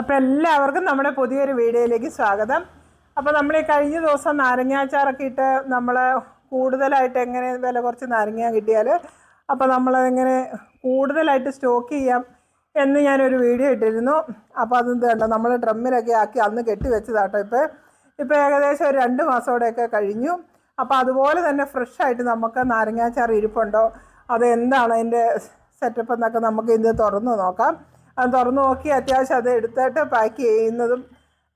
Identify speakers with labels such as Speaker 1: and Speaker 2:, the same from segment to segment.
Speaker 1: അപ്പോൾ എല്ലാവർക്കും നമ്മുടെ പുതിയൊരു വീഡിയോയിലേക്ക് സ്വാഗതം. അപ്പോൾ നമ്മൾ ഈ കഴിഞ്ഞ ദിവസം നാരങ്ങാച്ചാറൊക്കെ ഇട്ട് നമ്മൾ കൂടുതലായിട്ട് എങ്ങനെ വില കുറച്ച് നാരങ്ങ കിട്ടിയാൽ അപ്പോൾ നമ്മളതെങ്ങനെ കൂടുതലായിട്ട് സ്റ്റോക്ക് ചെയ്യാം എന്ന് ഞാനൊരു വീഡിയോ ഇട്ടിരുന്നു. അപ്പോൾ അതെന്ത് കണ്ടോ നമ്മൾ ഡ്രമ്മിലൊക്കെ ആക്കി അന്ന് കെട്ടി വെച്ചതാട്ടോ ഇപ്പോൾ ഇപ്പോൾ ഏകദേശം ഒരു രണ്ട് മാസത്തോടെയൊക്കെ കഴിഞ്ഞു. അപ്പോൾ അതുപോലെ തന്നെ ഫ്രഷായിട്ട് നമുക്ക് നാരങ്ങാച്ചാർ ഇരിപ്പുണ്ടോ അത് എന്താണ് അതിന്റെ സെറ്റപ്പ് എന്നൊക്കെ നമുക്ക് ഇന്ന് തുറന്ന് നോക്കാം. അത് തുറന്ന് നോക്കി അത്യാവശ്യം അത് എടുത്തിട്ട് പാക്ക് ചെയ്യുന്നതും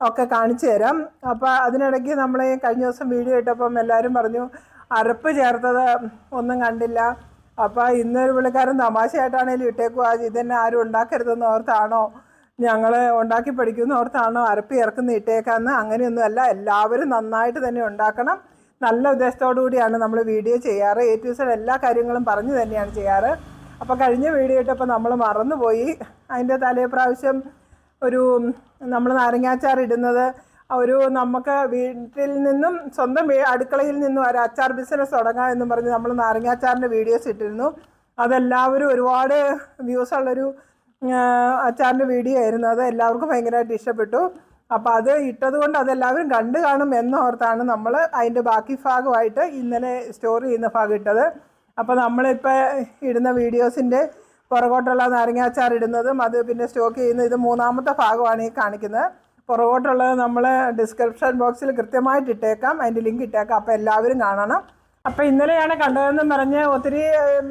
Speaker 1: ഒക്കെ കാണിച്ചു തരാം. അപ്പോൾ അതിനിടയ്ക്ക് നമ്മൾ കഴിഞ്ഞ ദിവസം വീഡിയോ ഇട്ടപ്പം എല്ലാവരും പറഞ്ഞു അരപ്പ് ചേർത്തത് ഒന്നും കണ്ടില്ല. അപ്പോൾ ഇന്നൊരു പുള്ളിക്കാരൻ തമാശയായിട്ടാണേലും ഇട്ടേക്കുക ഇതന്നെ ആരും ഉണ്ടാക്കരുതെന്ന് ഓർത്താണോ? ഞങ്ങൾ ഉണ്ടാക്കി പഠിക്കുന്ന ഓർത്താണോ? അരപ്പ് ഇറക്കുന്ന ഇട്ടേക്കാന്ന്? അങ്ങനെയൊന്നുമല്ല എല്ലാവരും നന്നായിട്ട് തന്നെ ഉണ്ടാക്കണം. നല്ല ഉദ്ദേശത്തോടു കൂടിയാണ് നമ്മൾ വീഡിയോ ചെയ്യാറ്. സെഡ് എല്ലാ കാര്യങ്ങളും പറഞ്ഞു തന്നെയാണ് ചെയ്യാറ്. അപ്പോൾ കഴിഞ്ഞ വീഡിയോ ഇട്ടപ്പോൾ നമ്മൾ മറന്നുപോയി. അതിന്റെ തലേ പ്രാവശ്യം ഒരു നമ്മൾ നാരങ്ങാച്ചാർ ഇടുന്നത് ഒരു നമുക്ക് വീട്ടിൽ നിന്നും സ്വന്തം അടുക്കളയിൽ നിന്നും ഒരു അച്ചാർ ബിസിനസ് തുടങ്ങാം എന്ന് പറഞ്ഞ് നമ്മൾ നാരങ്ങാച്ചാറിന്റെ വീഡിയോസ് ഇട്ടിരുന്നു. അതെല്ലാവരും ഒരുപാട് വ്യൂസ് ഉള്ളൊരു അച്ചാറിന്റെ വീഡിയോ ആയിരുന്നു. അത് എല്ലാവർക്കും ഭയങ്കരമായിട്ട് ഇഷ്ടപ്പെട്ടു. അപ്പോൾ അത് ഇട്ടതുകൊണ്ട് അതെല്ലാവരും കണ്ടു കാണും എന്നോർത്താണ് നമ്മൾ അതിന്റെ ബാക്കി ഭാഗമായിട്ട് ഇന്നലെ സ്റ്റോർ ചെയ്യുന്ന ഭാഗം ഇട്ടത്. അപ്പോൾ നമ്മളിപ്പോൾ ഇടുന്ന വീഡിയോസിന്റെ പുറകോട്ടുള്ള നാരങ്ങാച്ചാർ ഇടുന്നതും അത് പിന്നെ സ്റ്റോക്ക് ചെയ്യുന്ന ഇത് മൂന്നാമത്തെ ഭാഗമാണ് ഈ കാണിക്കുന്നത്. പുറകോട്ടുള്ളത് നമ്മൾ ഡിസ്ക്രിപ്ഷൻ ബോക്സിൽ കൃത്യമായിട്ട് ഇട്ടേക്കാം. അതിന്റെ ലിങ്ക് ഇട്ടേക്കാം. അപ്പോൾ എല്ലാവരും കാണണം. അപ്പോൾ ഇന്നലെയാണ് കണ്ടതെന്നും പറഞ്ഞ് ഒത്തിരി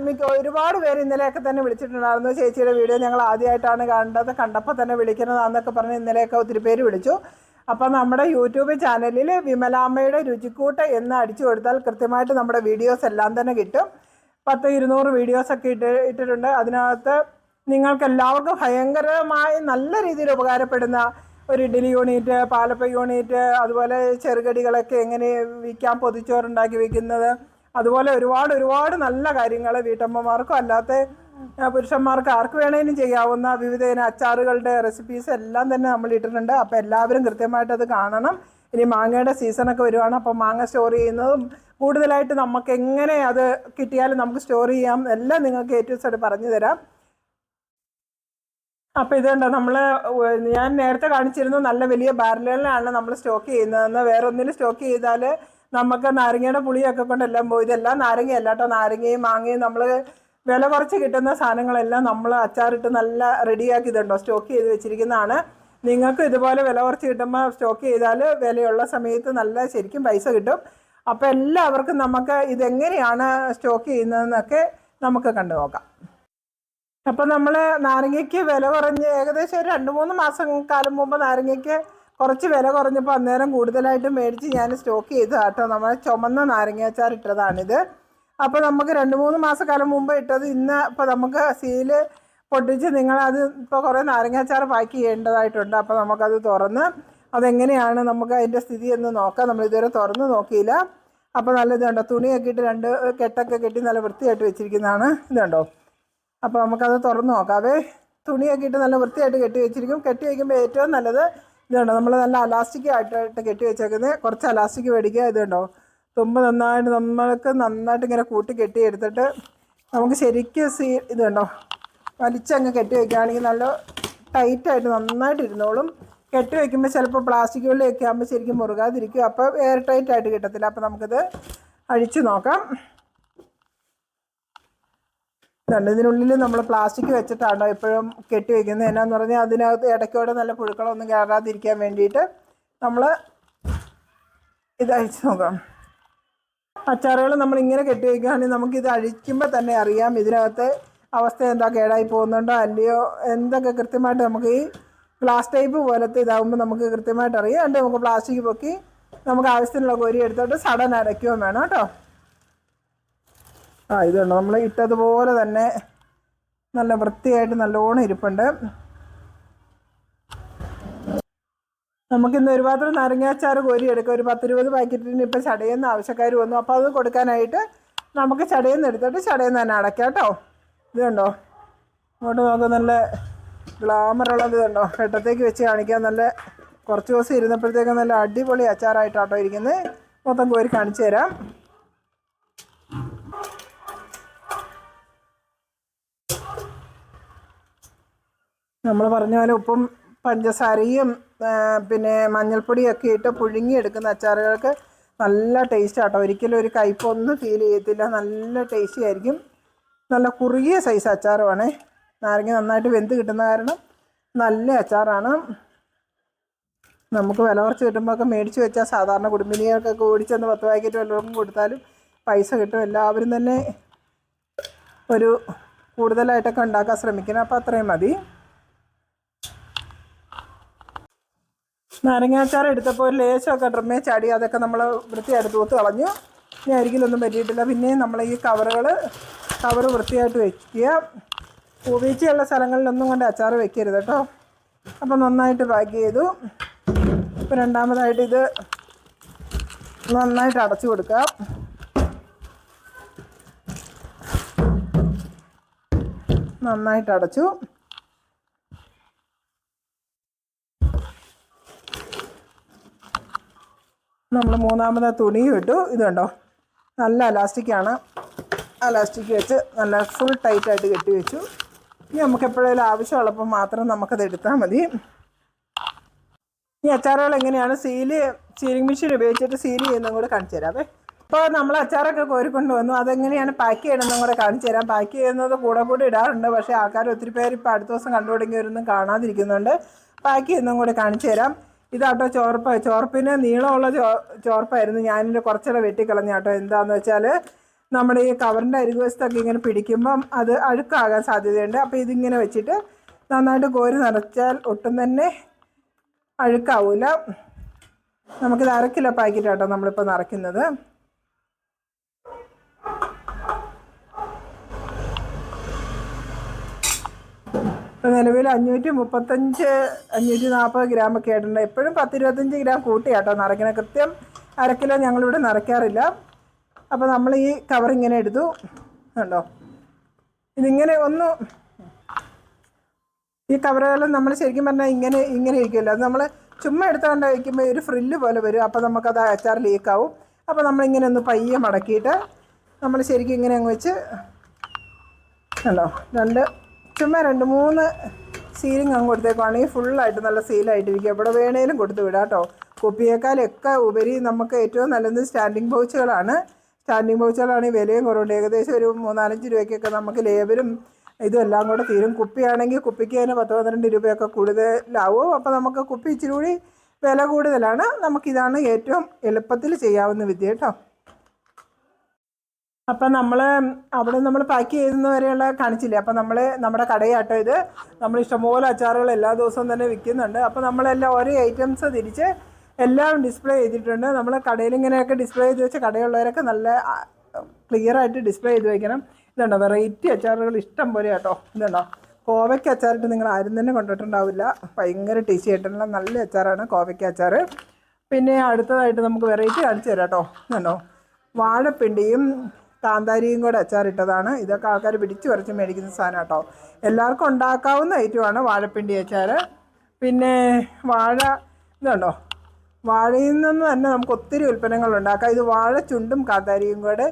Speaker 1: മിക്ക ഒരുപാട് പേര് ഇന്നലെയൊക്കെ തന്നെ വിളിച്ചിട്ടുണ്ടായിരുന്നു. ചേച്ചിയുടെ വീഡിയോ ഞങ്ങൾ ആദ്യമായിട്ടാണ് കണ്ടത് കണ്ടപ്പോൾ തന്നെ വിളിക്കുന്നതാണെന്നൊക്കെ പറഞ്ഞ് ഇന്നലെയൊക്കെ ഒത്തിരി പേര് വിളിച്ചു. അപ്പോൾ നമ്മുടെ യൂട്യൂബ് ചാനലിൽ വിമലാമ്മയുടെ രുചിക്കൂട്ട് എന്ന് അടിച്ചു കൊടുത്താൽ കൃത്യമായിട്ട് നമ്മുടെ വീഡിയോസ് എല്ലാം തന്നെ കിട്ടും. പത്ത് ഇരുന്നൂറ് വീഡിയോസൊക്കെ ഇട്ട് ഇട്ടിട്ടുണ്ട്. അതിനകത്ത് നിങ്ങൾക്ക് എല്ലാവർക്കും ഭയങ്കരമായി നല്ല രീതിയിൽ ഉപകാരപ്പെടുന്ന ഒരു ഇഡ്ഡലി യൂണിറ്റ് പാലപ്പ യൂണിറ്റ് അതുപോലെ ചെറുകടികളൊക്കെ എങ്ങനെ വിൽക്കാൻ പൊതിച്ചോറുണ്ടാക്കി വിൽക്കുന്നത് അതുപോലെ ഒരുപാട് ഒരുപാട് നല്ല കാര്യങ്ങൾ വീട്ടമ്മമാർക്കും അല്ലാത്ത പുരുഷന്മാർക്ക് ആർക്ക് വേണേലും ചെയ്യാവുന്ന വിവിധ ഇനം അച്ചാറുകളുടെ റെസിപ്പീസ് എല്ലാം തന്നെ നമ്മൾ ഇട്ടിട്ടുണ്ട്. അപ്പോൾ എല്ലാവരും കൃത്യമായിട്ട് അത് കാണണം. ഇനി മാങ്ങയുടെ സീസണൊക്കെ വരുവാണ്. അപ്പോൾ മാങ്ങ സ്റ്റോർ ചെയ്യുന്നതും കൂടുതലായിട്ട് നമുക്ക് എങ്ങനെ അത് കിട്ടിയാലും നമുക്ക് സ്റ്റോർ ചെയ്യാം. എല്ലാം നിങ്ങൾക്ക് ഏറ്റവും സൈഡ് പറഞ്ഞു തരാം. അപ്പോൾ ഇതുണ്ട് നമ്മൾ ഞാൻ നേരത്തെ കാണിച്ചിരുന്നു നല്ല വലിയ ബാരലുകളിലാണ് നമ്മൾ സ്റ്റോക്ക് ചെയ്യുന്നതെന്ന് വേറെ ഒന്നിൽ സ്റ്റോക്ക് ചെയ്താൽ നമുക്ക് നാരങ്ങയുടെ പുളിയൊക്കെ കൊണ്ടെല്ലാം പോയി. ഇതെല്ലാം നാരങ്ങയല്ല കേട്ടോ. നാരങ്ങയും മാങ്ങയും നമ്മൾ വില കുറച്ച് കിട്ടുന്ന സാധനങ്ങളെല്ലാം നമ്മൾ അച്ചാറിട്ട് നല്ല റെഡിയാക്കി ഇതുണ്ടോ സ്റ്റോക്ക് ചെയ്ത് വെച്ചിരിക്കുന്നതാണ്. നിങ്ങൾക്ക് ഇതുപോലെ വില കുറച്ച് കിട്ടുമ്പോൾ സ്റ്റോക്ക് ചെയ്താൽ വിലയുള്ള സമയത്ത് നല്ല ശരിക്കും പൈസ കിട്ടും. അപ്പോൾ എല്ലാവർക്കും നമുക്ക് ഇതെങ്ങനെയാണ് സ്റ്റോക്ക് ചെയ്യുന്നതെന്നൊക്കെ നമുക്ക് കണ്ടു നോക്കാം. അപ്പം നമ്മൾ നാരങ്ങയ്ക്ക് വില കുറഞ്ഞ് ഏകദേശം രണ്ട് മൂന്ന് മാസം കാലം മുമ്പ് നാരങ്ങയ്ക്ക് കുറച്ച് വില കുറഞ്ഞപ്പോൾ അന്നേരം കൂടുതലായിട്ട് മേടിച്ച് ഞാൻ സ്റ്റോക്ക് ചെയ്തു കേട്ടോ നമ്മൾ ചുമന്ന നാരങ്ങാച്ചാർ ഇട്ടതാണിത്. അപ്പോൾ നമുക്ക് രണ്ട് മൂന്ന് മാസക്കാലം മുമ്പ് ഇട്ടത് ഇന്ന് ഇപ്പോൾ നമുക്ക് സീൽ പൊട്ടിച്ച് നിങ്ങളത് ഇപ്പോൾ കുറേ നാരങ്ങാച്ചാർ പാക്ക് ചെയ്യേണ്ടതായിട്ടുണ്ട്. അപ്പോൾ നമുക്കത് തുറന്ന് അതെങ്ങനെയാണ് നമുക്ക് അതിന്റെ സ്ഥിതി എന്ന് നോക്കാം. നമ്മൾ ഇതുവരെ തുറന്ന് നോക്കിയില്ല. അപ്പോൾ നല്ല ഇതുണ്ടോ തുണിയൊക്കെ ഇട്ട് രണ്ട് കെട്ടൊക്കെ കെട്ടി നല്ല വൃത്തിയായിട്ട് വെച്ചിരിക്കുന്നതാണ്. ഇതുണ്ടോ അപ്പോൾ നമുക്കത് തുറന്ന് നോക്കാവേ. തുണിയൊക്കെ ഇട്ട് നല്ല വൃത്തിയായിട്ട് കെട്ടി വെച്ചിരിക്കും. കെട്ടി വയ്ക്കുമ്പോൾ ഏറ്റവും നല്ലത് ഇതുണ്ടോ നമ്മൾ നല്ല അലാസ്റ്റിക് ആയിട്ടായിട്ട് കെട്ടി വെച്ചേക്കുന്നത് കുറച്ച് അലാസ്റ്റിക് മേടിക്കുക. ഇതുണ്ടോ തുമ്പ് നന്നായിട്ട് നമ്മൾക്ക് നന്നായിട്ട് ഇങ്ങനെ കൂട്ടി കെട്ടി എടുത്തിട്ട് നമുക്ക് ശരിക്കും സീ ഇതുണ്ടോ വലിച്ചങ്ങ് കെട്ടി വയ്ക്കുകയാണെങ്കിൽ നല്ല ടൈറ്റായിട്ട് നന്നായിട്ട് ഇരുന്നോളും. കെട്ടി വയ്ക്കുമ്പോൾ ചിലപ്പോൾ പ്ലാസ്റ്റിക് ആകുമ്പോൾ ശരിക്കും മുറുകാതിരിക്കും. അപ്പോൾ എയർ ടൈറ്റ് ആയിട്ട് കിട്ടത്തില്ല. അപ്പോൾ നമുക്കിത് അഴിച്ചു നോക്കാം. ഇതുണ്ട് ഇതിനുള്ളിൽ നമ്മൾ പ്ലാസ്റ്റിക് വെച്ചിട്ടാണോ എപ്പോഴും കെട്ടി വയ്ക്കുന്നത് എന്നാന്ന് പറഞ്ഞാൽ അതിനകത്ത് ഇടയ്ക്കോടെ നല്ല പുഴുക്കളൊന്നും കയറാതിരിക്കാൻ വേണ്ടിയിട്ട് നമ്മൾ ഇത് അഴിച്ച് നോക്കാം. അച്ചാറുകൾ നമ്മൾ ഇങ്ങനെ കെട്ടി വയ്ക്കുകയാണെങ്കിൽ നമുക്കിത് അഴിക്കുമ്പോൾ തന്നെ അറിയാം ഇതിനകത്ത് അവസ്ഥ എന്താ കേടായി പോകുന്നുണ്ടോ അല്ലയോ എന്തൊക്കെ കൃത്യമായിട്ട് നമുക്ക് ഈ ഗ്ലാസ് ടൈപ്പ് പോലത്തെ ഇതാകുമ്പോൾ നമുക്ക് കൃത്യമായിട്ട് അറിയാം. എന്നിട്ട് നമുക്ക് പ്ലാസ്റ്റിക് പൊക്കി നമുക്ക് ആവശ്യത്തിനുള്ള കോരി എടുത്തിട്ട് സഡൻ അരയ്ക്കുകയും വേണം കേട്ടോ. ആ ഇതുണ്ട് നമ്മൾ ഇട്ടതുപോലെ തന്നെ നല്ല വൃത്തിയായിട്ട് നല്ലോണം ഇരിപ്പുണ്ട്. നമുക്കിന്ന് ഒരു പാത്രം നാരങ്ങാച്ചാറ് കോരി എടുക്കാം. ഒരു പത്തിരുപത് പാക്കറ്റിന് ഇപ്പം ചടയെന്ന് ആവശ്യക്കാർ വന്നു. അപ്പോൾ അത് കൊടുക്കാനായിട്ട് നമുക്ക് ചടയെന്ന് എടുത്തിട്ട് ചടയെന്ന് തന്നെ അടയ്ക്കാം കേട്ടോ. ഇത് കണ്ടോ? ഇങ്ങോട്ട് നല്ല ഗ്ലാമറുള്ളത് കണ്ടോ? വെട്ടത്തേക്ക് വെച്ച് കാണിക്കാൻ നല്ല കുറച്ച് ദിവസം ഇരുന്നപ്പോഴത്തേക്കും നല്ല അടിപൊളി അച്ചാറായിട്ടാട്ടോ ഇരിക്കുന്നത് മൊത്തം കോരി കാണിച്ചു തരാം. നമ്മൾ പറഞ്ഞ പോലെ ഉപ്പും പഞ്ചസാരയും പിന്നെ മഞ്ഞൾപ്പൊടിയൊക്കെ ഇട്ട് പുഴുങ്ങിയെടുക്കുന്ന അച്ചാറുകൾക്ക് നല്ല ടേസ്റ്റ് ആട്ടോ ഒരിക്കലും ഒരു കയ്പൊന്നും ഫീൽ ചെയ്യത്തില്ല. നല്ല ടേസ്റ്റി ആയിരിക്കും. നല്ല കുറുകിയ സൈസ് അച്ചാറുമാണ് നാരങ്ങ നന്നായിട്ട് വെന്ത് കിട്ടുന്ന കാരണം നല്ല അച്ചാറാണ്. നമുക്ക് വില കുറച്ച് കിട്ടുമ്പോഴൊക്കെ മേടിച്ച് വെച്ചാൽ സാധാരണ കുടുംബിനികൾക്കൊക്കെ ഓടിച്ചെന്ന് പത്ത് പാക്കറ്റ് വല്ലവർക്കും കൊടുത്താലും പൈസ കിട്ടും. എല്ലാവരും തന്നെ ഒരു കൂടുതലായിട്ടൊക്കെ ഉണ്ടാക്കാൻ ശ്രമിക്കണം. അപ്പോൾ അത്രയും മതി. നാരങ്ങാച്ചാർ എടുത്തപ്പോൾ ഒരു ലേശമൊക്കെ ഡ്രമ്മേ ചാടി അതൊക്കെ നമ്മൾ വൃത്തിയായിട്ട് തൂത്ത് കളഞ്ഞു. ഇനി അരികിലൊന്നും പറ്റിയിട്ടില്ല. പിന്നെ നമ്മൾ ഈ കവറുകൾ കവർ വൃത്തിയായിട്ട് വെക്കുക പൂവീച്ചയുള്ള സ്ഥലങ്ങളിലൊന്നും കൊണ്ട് അച്ചാർ വെക്കരുത് കേട്ടോ. അപ്പം നന്നായിട്ട് പാക്ക് ചെയ്തു. ഇപ്പം രണ്ടാമതായിട്ട് ഇത് നന്നായിട്ട് അടച്ചു കൊടുക്കാം. നന്നായിട്ട് അടച്ചു. നമ്മൾ മൂന്നാമത് തുണിയും ഇട്ടു. ഇത് കണ്ടോ? നല്ല അലാസ്റ്റിക്കാണ് അലാസ്റ്റിക് വെച്ച് നല്ല ഫുൾ ടൈറ്റായിട്ട് കെട്ടി വെച്ചു. ഇനി നമുക്ക് എപ്പോഴേലും ആവശ്യമുള്ളപ്പോൾ മാത്രം നമുക്കത് എടുത്താൽ മതി. ഈ അച്ചാറുകൾ എങ്ങനെയാണ്? സീൽ സീലിംഗ് മെഷീൻ ഉപയോഗിച്ചിട്ട് സീൽ ചെയ്യുന്നതും കൂടെ കാണിച്ചു തരാവേ. അപ്പോൾ നമ്മൾ അച്ചാറൊക്കെ കോരിക്കൊണ്ട് വന്നു. അതെങ്ങനെയാണ് പാക്ക് ചെയ്യണമെന്നും കൂടെ കാണിച്ചു തരാം. പാക്ക് ചെയ്യുന്നത് കൂടെ കൂടെ ഇടാറുണ്ട്. പക്ഷേ ആൾക്കാർ ഒത്തിരി പേര് ഇപ്പോൾ അടുത്ത ദിവസം കണ്ടു തുടങ്ങിയവരൊന്നും കാണാതിരിക്കുന്നുണ്ട്. പാക്ക് ചെയ്യുന്നതും കൂടെ കാണിച്ചു തരാം. ഇതാട്ടോ ചോർപ്പ് ചോർപ്പിന് നീളമുള്ള ചോ ചോർപ്പായിരുന്നു ഞാനിന്റെ കുറച്ചുകൂടെ വെട്ടിക്കളഞ്ഞാട്ടോ എന്താണെന്ന് വെച്ചാൽ നമ്മുടെ ഈ കവറിന്റെ അരികുവശത്തൊക്കെ ഇങ്ങനെ പിടിക്കുമ്പം അത് അഴുക്കാകാൻ സാധ്യതയുണ്ട്. അപ്പോൾ ഇതിങ്ങനെ വെച്ചിട്ട് നന്നായിട്ട് കോരി നിറച്ചാൽ ഒട്ടും തന്നെ അഴുക്കാവൂല. നമുക്കിത് അര കിലോ പാക്കറ്റ് കേട്ടോ നമ്മളിപ്പോൾ നിറയ്ക്കുന്നത്. ഇപ്പോൾ നിലവിൽ അഞ്ഞൂറ്റി മുപ്പത്തഞ്ച് അഞ്ഞൂറ്റി നാൽപ്പത് ഗ്രാം ഒക്കെ ആയിട്ടുണ്ട്. എപ്പോഴും പത്തിരുപത്തഞ്ച് ഗ്രാം കൂട്ടിയാട്ടോ നിറയ്ക്കുന്നത്. കൃത്യം അര കിലോ ഞങ്ങളിവിടെ നിറയ്ക്കാറില്ല. അപ്പോൾ നമ്മൾ ഈ കവർ ഇങ്ങനെ എടുത്തു. കണ്ടോ? ഇതിങ്ങനെ ഒന്ന് ഈ കവറുകൾ നമ്മൾ ശരിക്കും പറഞ്ഞാൽ ഇങ്ങനെ ഇങ്ങനെ ഇരിക്കുമല്ലോ അത് നമ്മൾ ചുമ്മാ എടുത്തുകൊണ്ട് വയ്ക്കുമ്പോൾ ഒരു ഫ്രില്ല് പോലെ വരും. അപ്പോൾ നമുക്കത് അച്ചാർ ലീക്കാവും അപ്പോൾ നമ്മളിങ്ങനെ ഒന്ന് പയ്യെ മടക്കിയിട്ട് നമ്മൾ ശരിക്കും ഇങ്ങനെ അങ്ങ് വെച്ച് കണ്ടോ? രണ്ട് ചുമ്മാ രണ്ട് മൂന്ന് സീലിംഗ് അങ്ങ് കൊടുത്തേക്കുവാണെങ്കിൽ ഫുള്ളായിട്ട് നല്ല സീലായിട്ടിരിക്കും എവിടെ വേണേലും കൊടുത്തു വിടാം കേട്ടോ. കുപ്പിയേക്കാളൊക്കെ ഉപരി നമുക്ക് ഏറ്റവും നല്ലത് സ്റ്റാൻഡിങ് പൗച്ചുകളാണ് സ്റ്റാൻഡിങ് പൗച്ചുകളാണെങ്കിൽ വിലയും കുറവുണ്ട്. ഏകദേശം ഒരു മൂന്നാലഞ്ച് രൂപയ്ക്കൊക്കെ നമുക്ക് ലേബലും എല്ലാം കൂടെ തീരും. കുപ്പിയാണെങ്കിൽ കുപ്പിക്ക് തന്നെ പത്ത് പന്ത്രണ്ട് രൂപയൊക്കെ കൂടുതലാവും. അപ്പോൾ നമുക്ക് കുപ്പി ഇച്ചിരി കൂടി വില കൂടുതലാണ്. നമുക്കിതാണ് ഏറ്റവും എളുപ്പത്തിൽ ചെയ്യാവുന്ന വിദ്യ കേട്ടോ. അപ്പം നമ്മൾ അവിടെ നമ്മൾ പാക്ക് ചെയ്യുന്ന വരെയുള്ള കാണിച്ചില്ലേ? അപ്പം നമ്മൾ നമ്മുടെ കടയാട്ടോ ഇത്. നമ്മൾ ഇഷ്ടംപോലെ അച്ചാറുകൾ എല്ലാ ദിവസവും തന്നെ വിൽക്കുന്നുണ്ട്. അപ്പോൾ നമ്മളെല്ലാം ഓരോ ഐറ്റംസ് തിരിച്ച് എല്ലാം ഡിസ്പ്ലേ ചെയ്തിട്ടുണ്ട്. നമ്മൾ കടയിൽ ഇങ്ങനെയൊക്കെ ഡിസ്പ്ലേ ചെയ്ത് വെച്ച് കടയുള്ളവരൊക്കെ നല്ല ക്ലിയർ ആയിട്ട് ഡിസ്പ്ലേ ചെയ്ത് വെക്കണം. ഇതുണ്ടോ? വെറൈറ്റി അച്ചാറുകൾ ഇഷ്ടം പോലെ കേട്ടോ. ഇതുണ്ടോ? കോവയ്ക്ക് അച്ചാറിട്ട് നിങ്ങൾ ആരും തന്നെ കൊണ്ടിട്ടുണ്ടാവില്ല. ഭയങ്കര ടേസ്റ്റി ആയിട്ടുള്ള നല്ല അച്ചാറാണ് കോവയ്ക്ക് അച്ചാർ പിന്നെ അടുത്തതായിട്ട് നമുക്ക് വെറൈറ്റി കാണിച്ചു തരാം കേട്ടോ. ഇതുണ്ടോ? വാഴപ്പിണ്ടിയും കാന്താരിയും കൂടെ അച്ചാറിട്ടതാണ് ഇതൊക്കെ ആൾക്കാർ പിടിച്ചു പറിച്ച് മേടിക്കുന്ന സാധനം കേട്ടോ. എല്ലാവർക്കും ഉണ്ടാക്കാവുന്ന ഐറ്റമാണ് വാഴപ്പിണ്ടി അച്ചാർ പിന്നെ വാഴ ഇതുണ്ടോ? വാഴയിൽ നിന്ന് തന്നെ നമുക്ക് ഒത്തിരി ഉൽപ്പന്നങ്ങൾ ഉണ്ടാക്കാം. ഇത് വാഴ ചുണ്ടും കാന്താരിയും കൂടെ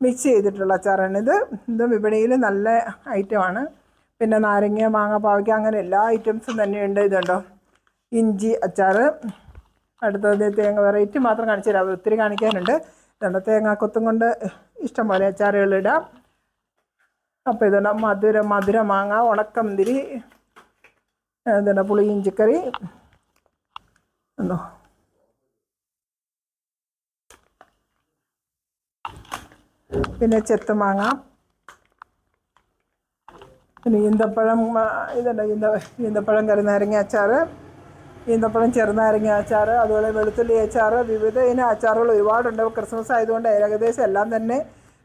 Speaker 1: മിക്സ് ചെയ്തിട്ടുള്ള അച്ചാറാണ്. ഇത് ഇത് വിപണിയിൽ നല്ല ഐറ്റമാണ് പിന്നെ നാരങ്ങ മാങ്ങ പാവയ്ക്ക അങ്ങനെ എല്ലാ ഐറ്റംസും തന്നെയുണ്ട് ഇതുണ്ടോ? ഇഞ്ചി അച്ചാർ അടുത്തത് തേങ്ങ വെറൈറ്റി മാത്രം കാണിച്ചു തരാം. ഒത്തിരി കാണിക്കാനുണ്ട്. ഇതുണ്ട്? തേങ്ങാക്കൊത്തും കൊണ്ട് ഇഷ്ടംപോലെ അച്ചാറുകൾ ഇടാം. അപ്പോൾ ഇതുണ്ട്? മധുര മധുര മാങ്ങ ഉണക്കമുന്തിരി ഇതുണ്ട്? പുളി ഇഞ്ചിക്കറി ഉണ്ടോ പിന്നെ ചെത്തുമാങ്ങ പിന്നെ ഈന്തപ്പഴം ഇതുണ്ട്. ഈന്ത ഈന്തപ്പഴം കറി നാരങ്ങ അച്ചാർ. ഈന്തപ്പഴം ചെറുനാരങ്ങ അച്ചാർ അതുപോലെ വെളുത്തുള്ളി അച്ചാർ വിവിധ ഇനം അച്ചാറുകൾ ഒരുപാടുണ്ട്. ക്രിസ്മസ് ആയതുകൊണ്ട് ഏകദേശം എല്ലാം തന്നെ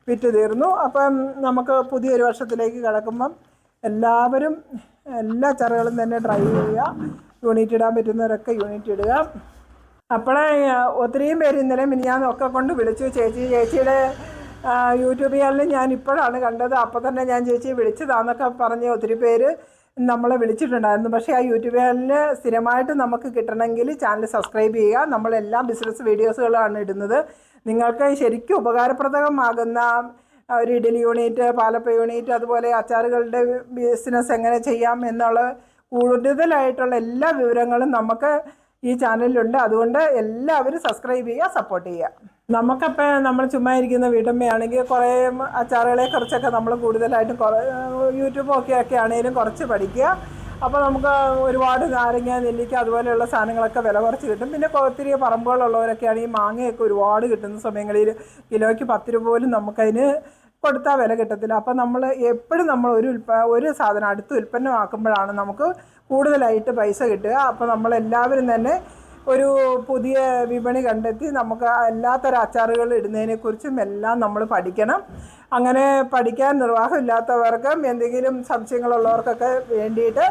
Speaker 1: വിറ്റ് തീർന്നു. അപ്പം നമുക്ക് പുതിയൊരു വർഷത്തിലേക്ക് കിടക്കുമ്പം എല്ലാവരും എല്ലാ അച്ചാറുകളും തന്നെ ട്രൈ ചെയ്യുക. യൂണിറ്റ് ഇടാൻ പറ്റുന്നവരൊക്കെ യൂണിറ്റ് ഇടുക. അപ്പോഴേ ഒത്തിരിയും പേര് ഇന്നലെ മിനിഞ്ഞാന്നൊക്കെ കൊണ്ട് വിളിച്ചു. ചേച്ചി ചേച്ചിയുടെ യൂട്യൂബ് ചാനൽ ഞാൻ ഇപ്പോഴാണ് കണ്ടത്. അപ്പോൾ തന്നെ ഞാൻ ചേച്ചി വിളിച്ചതാന്നൊക്കെ പറഞ്ഞ് ഒത്തിരി പേര് നമ്മളെ വിളിച്ചിട്ടുണ്ടായിരുന്നു. പക്ഷേ ആ യൂട്യൂബ് ചാനലിൽ സ്ഥിരമായിട്ട് നമുക്ക് കിട്ടണമെങ്കിൽ ചാനൽ സബ്സ്ക്രൈബ് ചെയ്യുക. നമ്മളെല്ലാം ബിസിനസ് വീഡിയോസുകളാണ് ഇടുന്നത്. നിങ്ങൾക്ക് ശരിക്കും ഉപകാരപ്രദമാകുന്ന ഒരു ഇഡലി യൂണിറ്റ് പാലപ്പ യൂണിറ്റ് അതുപോലെ അച്ചാറുകളുടെ ബിസിനസ് എങ്ങനെ ചെയ്യാം എന്നുള്ള കൂടുതലായിട്ടുള്ള എല്ലാ വിവരങ്ങളും നമുക്ക് ഈ ചാനലിലുണ്ട് അതുകൊണ്ട് എല്ലാവരും സബ്സ്ക്രൈബ് ചെയ്യുക സപ്പോർട്ട് ചെയ്യുക. നമുക്കപ്പോൾ നമ്മൾ ചുമ്മാ ഇരിക്കുന്ന വീട്ടമ്മയാണെങ്കിൽ കുറേ അച്ചാറുകളെ കുറിച്ചൊക്കെ നമ്മൾ കൂടുതലായിട്ടും കുറേ യൂട്യൂബൊക്കെ ഒക്കെ ആണെങ്കിലും കുറച്ച് പഠിക്കുക. അപ്പോൾ നമുക്ക് ഒരുപാട് നാരങ്ങ നെല്ലിക്ക അതുപോലെയുള്ള സാധനങ്ങളൊക്കെ വില കുറച്ച് കിട്ടും. പിന്നെ ഒത്തിരി പറമ്പുകളുള്ളവരൊക്കെ ആണെങ്കിൽ മാങ്ങയൊക്കെ ഒരുപാട് കിട്ടുന്ന സമയങ്ങളിൽ കിലോയ്ക്ക് പത്ത് രൂപ പോലും നമുക്കതിന് കൊടുത്താൽ വില കിട്ടത്തില്ല. അപ്പോൾ നമ്മൾ എപ്പോഴും നമ്മൾ ഒരു ഉൽപ്പ ഒരു സാധനം അടുത്ത് ഉൽപ്പന്നമാക്കുമ്പോഴാണ് നമുക്ക് കൂടുതലായിട്ട് പൈസ കിട്ടുക. അപ്പോൾ നമ്മളെല്ലാവരും തന്നെ ഒരു പുതിയ വിപണി കണ്ടെത്തി നമുക്ക് എല്ലാത്തരം അച്ചാറുകൾ ഇടുന്നതിനെക്കുറിച്ചും എല്ലാം നമ്മൾ പഠിക്കണം. അങ്ങനെ പഠിക്കാൻ നിർവാഹമില്ലാത്തവർക്കും എന്തെങ്കിലും സംശയങ്ങളുള്ളവർക്കൊക്കെ വേണ്ടിയിട്ട്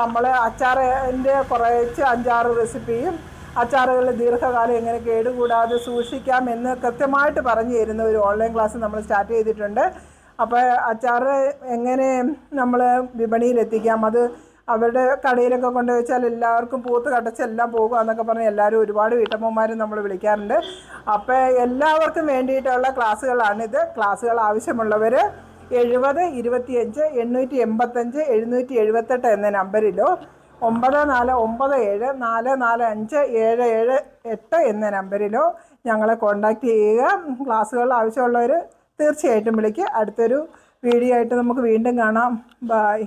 Speaker 1: നമ്മൾ അച്ചാറിന്റെ കുറച്ച് അഞ്ചാറ് റെസിപ്പിയും അച്ചാറുകൾ ദീർഘകാലം എങ്ങനെ കേടുകൂടാതെ സൂക്ഷിക്കാം എന്ന് കൃത്യമായിട്ട് പറഞ്ഞു തരുന്ന ഒരു ഓൺലൈൻ ക്ലാസ് നമ്മൾ സ്റ്റാർട്ട് ചെയ്തിട്ടുണ്ട്. അപ്പോൾ അച്ചാർ എങ്ങനെ നമ്മൾ വിപണിയിൽ എത്തിക്കാം അത് അവരുടെ കടയിലൊക്കെ കൊണ്ട് വെച്ചാൽ എല്ലാവർക്കും പൂത്ത് കടച്ചെല്ലാം പോകുക എന്നൊക്കെ പറഞ്ഞ് എല്ലാവരും ഒരുപാട് വീട്ടമ്മമാരും നമ്മൾ വിളിക്കാറുണ്ട്. അപ്പോൾ എല്ലാവർക്കും വേണ്ടിയിട്ടുള്ള ക്ലാസ്സുകളാണിത്. ക്ലാസ്സുകൾ ആവശ്യമുള്ളവർ എഴുപത് ഇരുപത്തിയഞ്ച് എണ്ണൂറ്റി എൺപത്തഞ്ച് എഴുന്നൂറ്റി എഴുപത്തെട്ട് എന്ന നമ്പറിലോ ഒമ്പത് നാല് ഒമ്പത് ഏഴ് നാല് നാല് അഞ്ച് ഏഴ് ഏഴ് എട്ട് എന്ന നമ്പറിലോ ഞങ്ങളെ കോൺടാക്റ്റ് ചെയ്യുക. ക്ലാസ്സുകൾ ആവശ്യമുള്ളവർ തീർച്ചയായിട്ടും വിളിക്കുക അടുത്തൊരു വീഡിയോ ആയിട്ട് നമുക്ക് വീണ്ടും കാണാം. ബായ്